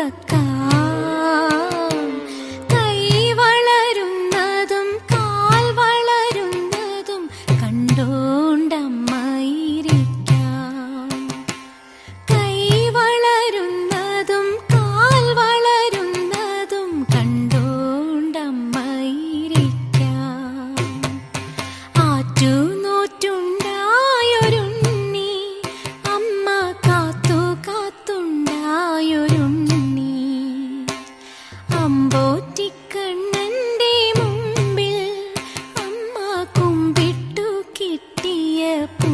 മറക്കാം കൈ വളരുന്നതും കാൽ വളരുന്നതും കണ്ടോണ്ടം കുട്ടിക്കണ്ണന്റെ മുമ്പിൽ അമ്മ കുമ്പിട്ടു കിട്ടിയ പൂ.